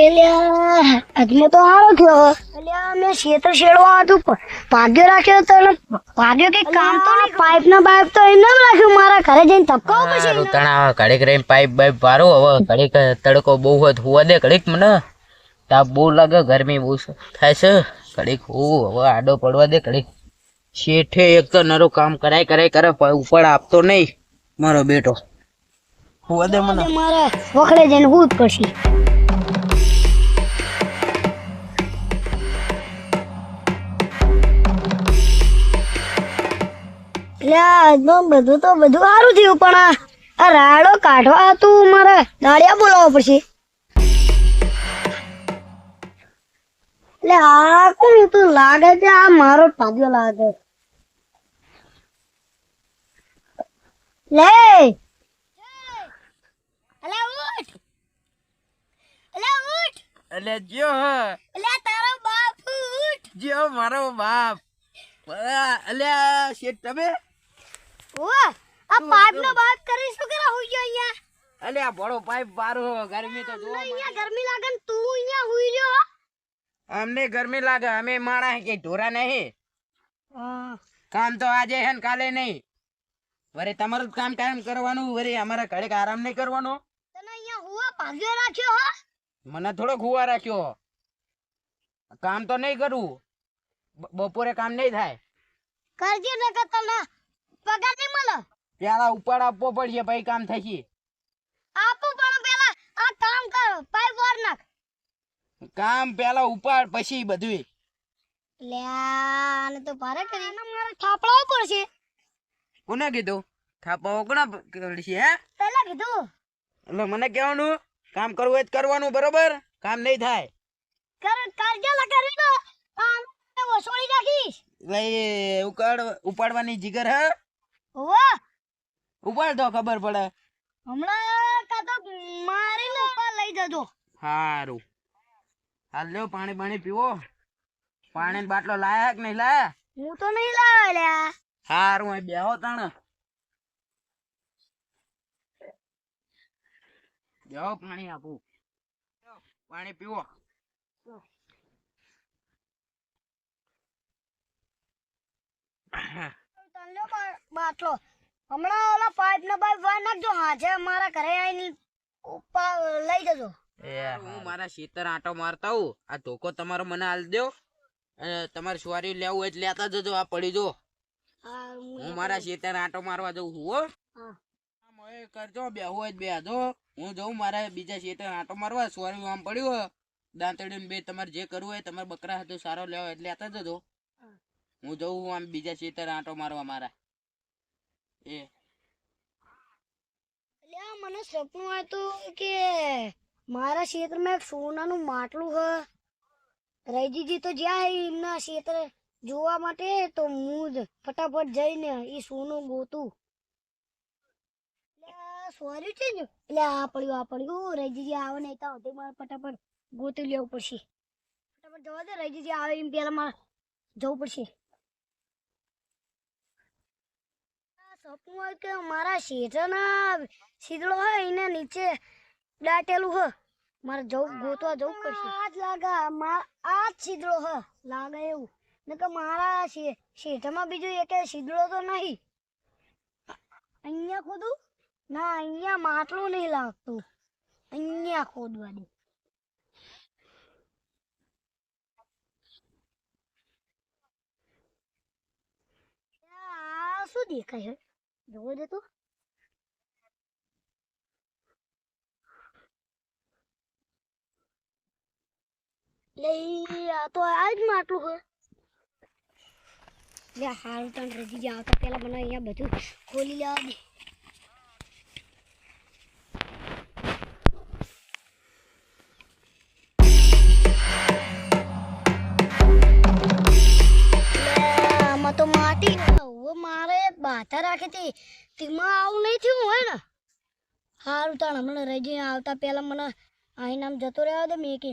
એલ્યા આજનો તો હારો થયો. એલ્યા મેં શેતર શેડવા હતું ભાગ્યો રાખ્યો તો ભાગ્યો કે કામ તો નહીં પાઇપ ના બાઇપ તો એમને જ રાખ્યું મારા ઘરે જઈને ધપકાવું પછી હારું ઘડીક રહીને પાઇપ બાઇપ પારો હવે ઘડીક તડકો બહુ તો દે ઘડીક મને. તાપ બહુ લાગે ગરમી બહુ થાય છે ઘડીક હું હવે આડો પડવા દે ઘડીક શેઠે એક તો નરો કામ કરાય કરાય કરે ઉપાડ ઉપર આપતો નહીં મારો બેટો. હોવા દે મને. મારા વખડે જઈને હું જ પડશે એટલે બધું તો બધું સારું થયું પણ આ- રાડો કાઢવા હતું મારે. દાળિયા બોલાવવા પડશે. એટલે આ કોણ તું લાગે છે આ મારો ફાદ્યો લાગે. લે! એટલે જો અલે તારો બાપ ઉઠ! જો મારો બાપ. અલ્યા શેઠ તમે? ઓ આ પાઇપ નો બાપ કરી શું કરે હુઈ ગયો અહીંયા? અલ્યા બડો પાઇપ પારો ગરમી તો જો અહીંયા ગરમી લાગે ને તું અહીંયા હુઈ રહ્યો અમને ગરમી લાગે અમે માણા કે ઢોરા નહીં. હા. કામ તો આજે હે ને કાલે નહીં. વરે તમારું જ કામ કાયમ કરવાનું વરે અમારા ઘરે આરામ નહીં કરવાનો. તને અહીંયા હુવા ભાગ્યો રાખ્યો હો? મને થોડો હુવા રાખ્યો. કામ તો નહીં કરું. બપોરે કામ નહીં થાય. કરજે ને કે તને. પગાર નહીં મળે? પેલા ઉપાડ આપવો પડશે ભાઈ કામ થશે. આપો પણ પેલા આ કામ કર પાઈ વાર નાખ. કામ પેલા ઉપાડ પછી બધું લે આને તો ભારે કરી. મારે થાપડાવો પડશે. કોને કીધું? થાપા ઓગણા કરશે હે? પેલા કીધું. એટલે મને કહેવાનું કામ કરવું હોય તો કરવાનું બરોબર? કામ નહીં થાય. કર કરજે લા કરી દો. કામ વસોડી નાખીશ ભાઈ ઉકાળ ઉપાડવાની જીગર હે? હોવે. ઉપર તો ખબર પડે. હમણાં કા તો મારીને ઉપર લઈ જજો. હારું. હાલ લ્યો પાણી પાણી પીવો. પાણી બાટલો લાયા કે નહીં લાયા? હું તો નહીં લાવે લ્યા. હારું અહીં બેહો તાણ. જાઓ પાણી આપું. પાણી પીવો. બા- બાટલો હમણાં ઓલા પાઇપ ને પાઇપ વાય નાખજો હાજે મારા ઘરે આવીને લઈ જજો. હું મારા શીતર આંટો મારતા હું આ ધોકો તમારો મને હાલ દો અને તમારે સુવારી લેવું હોય લેતા જજો આ પડી જો. હું મારા શીતર આંટો મારવા જઉં છું હો. કરજો બે હોય તો બેહજો હું જઉં મારા બીજા શેતર આંટો મારવા સુવારી આમ પડ્યું હોય. દાંતડી ને બે તમારે જે કરવું હોય તમારે બકરા હતો સારો લેવો એટલે લેતા જજો. હું જઉં આમ બીજા શેતર આંટો મારવા મારા. એ. મને સપનું હતું કે મારા ક્ષેત્રમાં એક સોનાનું માટલું હ. રૈજીજી તો જ્યાં એમના ક્ષેત્ર જોવા માટે, તો હું જ ફટાફટ જઈને એ સોનું ગોતું. સોરી છે ને? એટલે આ પડ્યું આ પડ્યું. રૈજીજી આવે નહીં તો હજી મારે ફટાફટ ગોતી લેવું પડશે. ફટાફટ જવા દે રૈજીજી આવે એમ પહેલાં મારે જવું પડશે આ સપનું હોય કે મારા શેઠના શીદડો હોય, એને નીચે દાટેલું હ. મારે જવું, ગોતવા જવું પડશે. આ જ લાગે આ જ શીદડો હ, લાગે એવું. નકર મારા શે- શેઠમાં બીજું એક શીદડો તો નહીં. અહીંયા ખોદું? ના, અહીંયા માટલું નહીં લાગતું. અહીંયા ખોદવા દે. શું દેખાય જોવો દે તો લે ઈ આ તો આ જ માટલું હોય લે હાલ તને રજી જ તો પેલા મને અહીંયા બધું ખોલી લેવા બાધા રાખી હતી. તેમાં આવું નહીં થયું હોય ને. સારું તાણ, હમણાં રજી આવતા પહેલાં મને અહીં નામ જતો રહેવા દે મેં કે